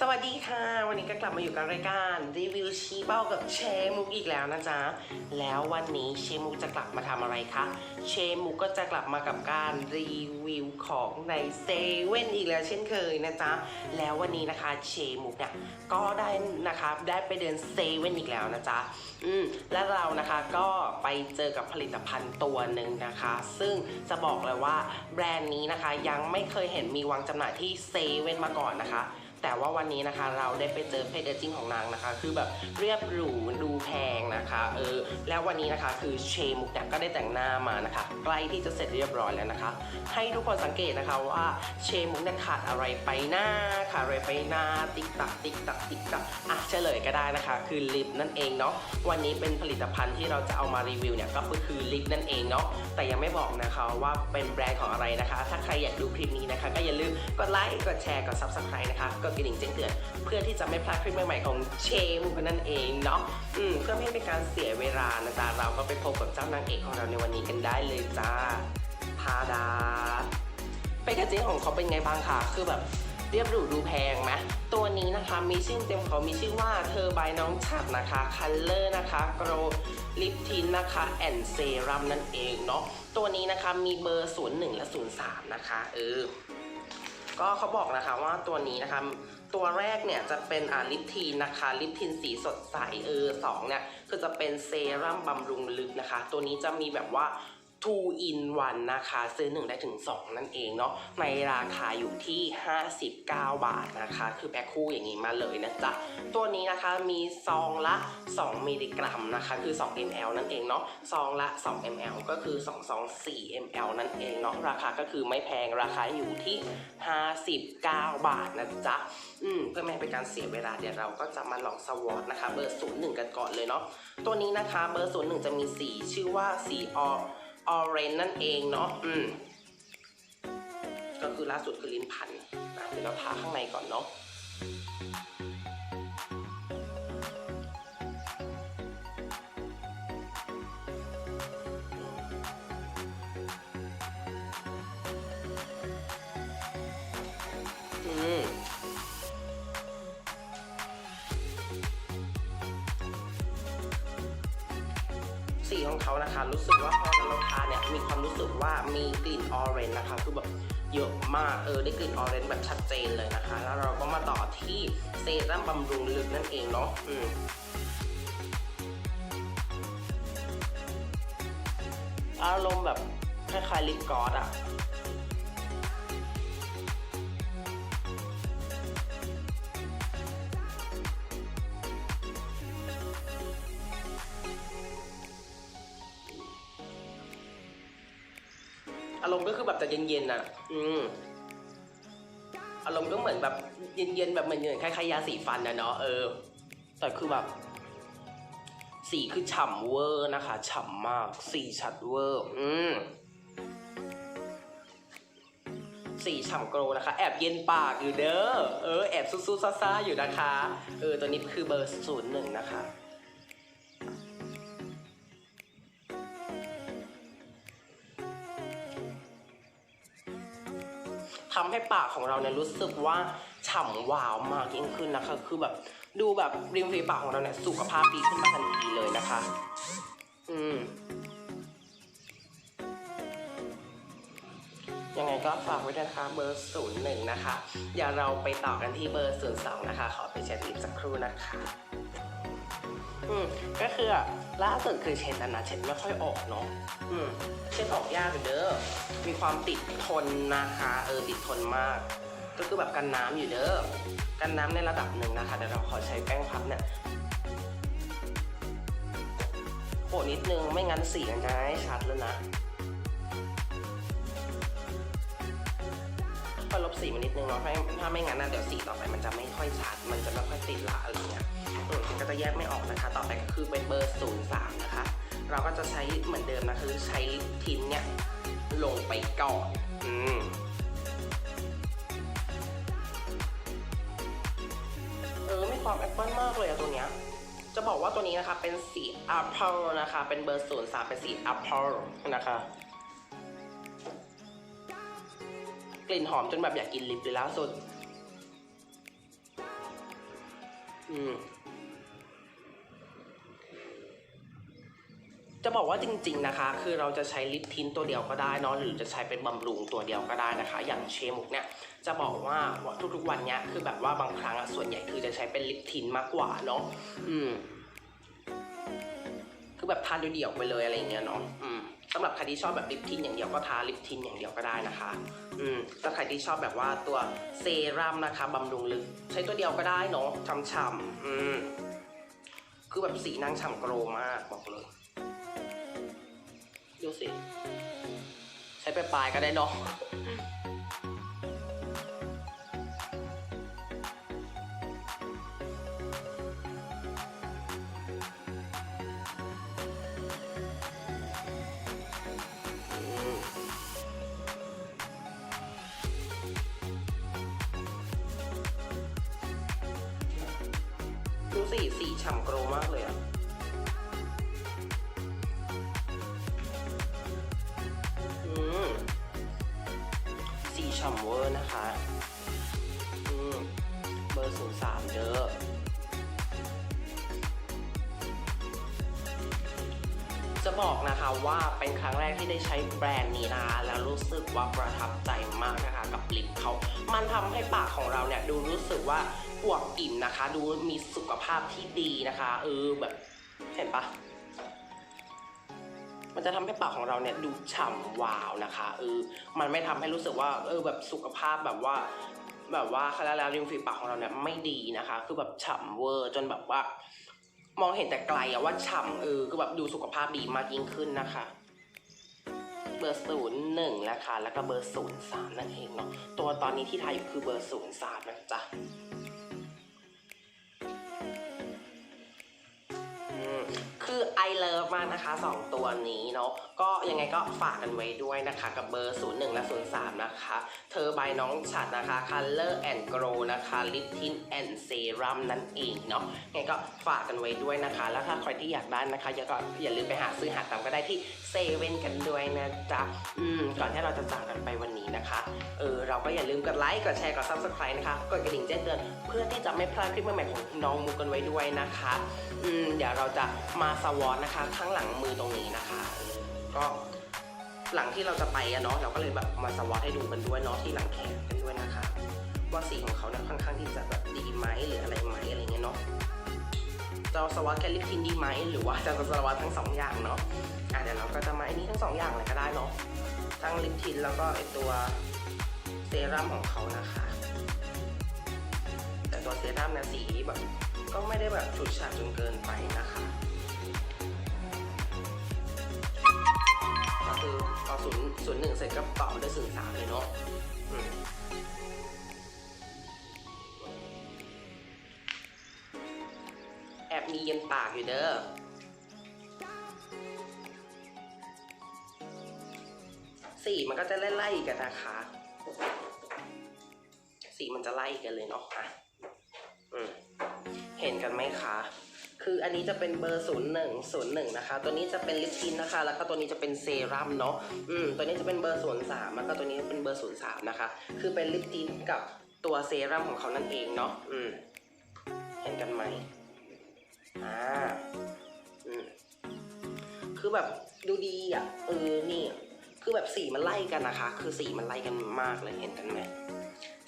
สวัสดีค่ะ วันนี้ก็กลับมาอยู่กับรายการรีวิวชีเบ้ากับเชมุกอีกแล้วนะจ๊ะ แล้ววันนี้เชมุกจะกลับมาทำอะไรคะ เชมุกก็จะกลับมากับการรีวิวของในเซเว่นอีกแล้วเช่นเคยนะจ๊ะ แล้ววันนี้นะคะเชมุกเนี่ยก็ได้นะคะได้ไปเดินเซเว่นอีกแล้วนะจ๊ะ อืมและเรานะคะก็ไปเจอกับผลิตภัณฑ์ตัวหนึ่งนะคะ ซึ่งจะบอกเลยว่าแบรนด์นี้นะคะยังไม่เคยเห็นมีวางจำหน่ายที่เซเว่นมาก่อนนะคะ แต่ว่าวันนี้นะคะเราได้ไปเจอเพจจิ้งของนางนะคะ คือแบบเรียบหรูดูแพงนะคะเออแล้ววันนี้นะคะคือเชมุกเนี่ยก็ได้แต่งหน้ามานะคะ ใกล้ที่จะเสร็จเรียบร้อยแล้วนะคะ ให้ทุกคนสังเกตนะคะว่าเชมุกเนี่ยขาดอะไรไปหน้าขาดอะไรไปหน้าติ๊กตักติ๊กตักติ๊กตักอะเฉลยก็ได้นะคะ คือลิปนั่นเองเนาะวันนี้เป็นผลิตภัณฑ์ที่เราจะเอามารีวิวเนี่ยก็คือลิปนั่นเองเนาะแต่ยังไม่บอกนะคะว่าเป็นแบรนด์ของอะไรนะคะ ถ้าใครอยากดูคลิปนี้นะคะ ก็อย่าลืมกดไลค์กดแชร์กด subscribe นะคะกดกระดิ่งแจ้งเตือน เพื่อที่จะไม่พลาดคลิปใหม่ๆของเชมุกนั่นเองเนาะอืมเพื่อไม่ให้เป็นการเสียเวลานะจ๊ะเราก็ไปพบกับเจ้านางเอกของเราในวันนี้กันได้เลยจ้าพาดาไปกระจิ้งของเขาเป็นไงบ้างคะคือแบบเรียบหรูดูแพงไหมตัวนี้นะคะมีชื่อเต็มเขามีชื่อว่าเธอบายน้องฉัดนะคะคัลเลอร์นะคะโกรลิปทินนะคะแอนเซรัมนั่นเองเนาะตัวนี้นะคะมีเบอร์ 01 และ 03 นะคะเออ ก็เขาบอกนะคะว่าตัวนี้นะคะ ตัวแรกเนี่ยจะเป็นอ่าลิปทีนนะคะ ลิปทีนสีสดใสเออสองเนี่ยคือจะเป็นเซรั่มบำรุงลึกนะคะ ตัวนี้จะมีแบบว่า 2 in 1 นะคะ ซื้อ 1 ได้ถึง 2 นั่นเองเนาะในราคาอยู่ที่ 59 บาทนะคะ คือแพ็คคู่อย่างนี้มาเลยนะจ๊ะ ตัวนี้นะคะมีซองละ 2 มิลลิกรัมนะคะ คือ 2 ml นั่นเองเนาะซองละ 2 ml ก็คือ2ซอง4 ml นั่นเองเนาะราคาก็คือไม่แพงราคาอยู่ที่ 59 บาทนะจ๊ะอืมเพื่อไม่ให้เป็นการเสียเวลาเดี๋ยวเราก็จะมาลองสวอตนะคะ เบอร์ 01 กันก่อนเลยเนาะตัวนี้นะคะเบอร์ 01 จะมีสีชื่อว่า C O Orange นั่นเองเนาะอืมก็คือล่าสุดคือลิ้นพันอะเดี๋ยวเราทาข้างในก่อนเนาะอืม สีของเขานะคะ รู้สึกว่าพอเราทาเนี่ยมีความรู้สึกว่ามีกลิ่นออเรนจ์นะคะคือแบบเยอะมากเออได้กลิ่นออเรนจ์แบบชัดเจนเลยนะคะ แล้วเราก็มาต่อที่เซรั่มบำรุงลึกนั่นเองเนาะอืมอารมณ์แบบคล้ายๆลิปกลอสอะ อารมณ์ก็คือแบบจะเย็นๆน่ะ อืมอารมณ์ก็เหมือนแบบเย็นๆแบบเหมือนเหมือนคล้ายๆยาสีฟันนะเนาะเออ แต่คือแบบ สีคือฉ่ำเวอร์นะคะ ฉ่ำมาก สีชัดเวอร์ อืมสีฉ่ำโกรนะคะ แอบเย็นปากอยู่เด้อ เออ แอบซู้ๆซ่าๆอยู่นะคะ เออ ตัวนี้คือเบอร์ศูนย์หนึ่งนะคะ ปากของเราเนี่ยรู้สึกว่าฉ่ำวาวมากยิ่งขึ้นนะคะ คือแบบดูแบบริมฝีปากของเราเนี่ยสุขภาพดีขึ้นมาทันทีเลยนะคะ อืมยังไงก็ฝากไว้ด้วยนะคะเบอร์ศูนย์หนึ่งนะคะเดี๋ยวเราไปต่อกันที่เบอร์ศูนย์สองนะคะ ขอไปเช็ดลิปสักครู่นะคะ อืมก็คืออะล่าสุดคือเช็ดอันนะเช็ดไม่ค่อยออกเนาะอืมเช็ดออกยากอยู่เด้อมีความติดทนนะคะเออติดทนมาก ก็คือแบบกันน้ำอยู่เด้อกันน้ำในระดับหนึ่งนะคะเดี๋ยวเราขอใช้แป้งพับเนี่ยโปะนิดนึงไม่งั้นสีมันจะไม่ชัดแล้วนะก็ลบสีมานิดนึงเนาะถ้าถ้าไม่งั้นนะเดี๋ยวสีต่อไปมันจะไม่ค่อยชัด มันจะไม่ค่อยติดละอะไรเงี้ยอื ก็จะแยกไม่ออกนะคะ ต่อไปก็คือเป็นเบอร์ศูนย์สามนะคะ เราก็จะใช้เหมือนเดิมนะคือใช้ทินเนี่ยลงไปก่อน อืมเออมีความแอปเปิลมากเลยอะตัวเนี้ย จะบอกว่าตัวนี้นะคะเป็นสี Apple นะคะ เป็นเบอร์ศูนย์สามเป็นสี Apple นะคะ กลิ่นหอมจนแบบอยากกินลิปเลยล่าสุด อืม บอกว่าจริง ๆนะคะ คือเราจะใช้ลิปทินตัวเดียวก็ได้เนอะหรือจะใช้เป็นบำรุงตัวเดียวก็ได้นะคะ อย่างเชมุกเนี่ยจะบอกว่าทุกๆวันเนี้ยคือแบบว่าบางครั้งอะส่วนใหญ่คือจะใช้เป็นลิปทินมากกว่าเนาะอืมคือแบบทานเดี่ยวๆไปเลยอะไรเงี้ยเนาะอืมสำหรับใครที่ชอบแบบลิปทินอย่างเดียวก็ทาลิปทินอย่างเดียวก็ได้นะคะ อืมถ้าใครที่ชอบแบบว่าตัวเซรั่มนะคะบำรุงลึก ใช้ตัวเดียวก็ได้เนาะฉ่ำๆอืมคือแบบสีนางฉ่ำโกรมากบอกเลย ดูสิ ใช้ไปปลายๆก็ได้เนาะอืมดูสิสีฉ่ำโกรมากเลยอะ ช่ำเวอร์นะคะอืมเบอร์ศูนย์สามเด้อจะบอกนะคะว่าเป็นครั้งแรกที่ได้ใช้แบรนด์นี้นะคะแล้วรู้สึกว่าประทับใจมากนะคะกับลิปเขา มันทำให้ปากของเราเนี่ยดูรู้สึกว่าอวบอิ่มนะคะ ดูมีสุขภาพที่ดีนะคะ เออแบบเห็นปะ มันจะทำให้ปากของเราเนี่ยดูฉ่ำวาวนะคะเออมันไม่ทำให้รู้สึกว่าเออแบบสุขภาพแบบว่าแบบว่าคาราลาริมฝีปากของเราเนี่ยไม่ดีนะคะ คือแบบฉ่ำเวอร์จนแบบว่ามองเห็นแต่ไกลอะว่าฉ่ำเออคือแบบดูสุขภาพดีมากยิ่งขึ้นนะคะเบอร์ศูนย์หนึ่งนะคะ แล้วก็เบอร์ศูนย์สามนั่นเองเนาะตัวตอนนี้ที่ไทยอยู่คือเบอร์ศูนย์สามนะจ๊ะ คือ I love มากนะคะ 2 ตัวนี้เนาะก็ยังไงก็ฝากกันไว้ด้วยนะคะ กับเบอร์ 01 และ 03 นะคะ เธอใบน้องฉัดนะคะ Color and Grow นะคะ Lip Tint and Serum นั่นเองเนาะยังไงก็ฝากกันไว้ด้วยนะคะ แล้วถ้าใครที่อยากได้นะคะอย่าก็อย่าลืมไปหาซื้อหาตามก็ได้ที่เซเว่นกันด้วยนะจ๊ะอืมก่อนที่เราจะจากกันไปวันนี้นะคะเออเราก็อย่าลืมกดไลค์กดแชร์กด Subscribe นะคะกดกระดิ่งแจ้งเตือนเพื่อที่จะไม่พลาดคลิปใหม่ๆของน้องมูกันไว้ด้วยนะคะอืมเดี๋ยวเราจะมาสวอตนะคะ ข้างหลังมือตรงนี้นะคะก็หลังที่เราจะไปอะเนาะเราก็เลยแบบมาสวอตให้ดูกันด้วยเนาะที่หลังแขนกันด้วยนะคะ ว่าสีของเขาเนี่ยค่อนข้างที่จะแบบดีไหมหรืออะไรไหมอะไรเงี้ยเนาะจะสวอตแค่ลิปทินดีไหมหรือว่าจะสวอตทั้งสองอย่างเนาะอะเดี๋ยวเราก็จะมาไอ้นี้ทั้งสองอย่างเลยก็ได้เนาะทั้งลิปทินแล้วก็ไอตัวเซรั่มของเขานะคะ แต่ตัวเซรั่มเนี่ยสีแบบก็ไม่ได้แบบฉูดฉาดจนเกินไปนะคะ ศูนย์ศูนย์หนึ่งเสร็จก็ต่อด้วยศูนย์สามเลยเนาะแอบมีเย็นปากอยู่เด้อสีมันก็จะไล่ๆกันนะคะ สีมันจะไล่กันเลยเนาะอะเห็นกันไหมคะ คืออันนี้จะเป็นเบอร์ศูนย์หนึ่งศูนย์หนึ่งนะคะ ตัวนี้จะเป็นลิปตินนะคะ แล้วก็ตัวนี้จะเป็นเซรั่มเนาะ อืม ตัวนี้จะเป็นเบอร์ศูนย์สามแล้วก็ตัวนี้เป็นเบอร์ศูนย์สามนะคะ คือเป็นลิปตินกับตัวเซรั่มของเขานั่นเองเนาะ อืม เห็นกันไหมอ่า อืม คือแบบดูดีอะ เออ นี่ คือแบบสีมันไล่กันนะคะ คือสีมันไล่กันมากเลย เห็นกันไหม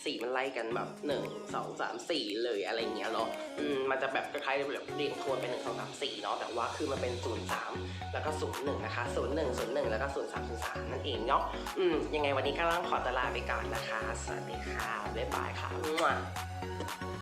สีมันไล่กันแบบหนึ่งสองสามสี่เลยอะไรเงี้ยเนาะอืมมันจะแบบคล้ายๆแบบเรียงทวนเป็นหนึ่งสองสามสี่เนาะแต่ว่าคือมันเป็นศูนย์สามแล้วก็ศูนย์หนึ่งนะคะศูนย์หนึ่งศูนย์หนึ่งแล้วก็ศูนย์สามศูนย์สามนั่นเองเนาะอืมยังไงวันนี้ก็ร่างขอตลาไปก่อนนะคะ สวัสดีค่ะบ๊ายบายค่ะมั่ว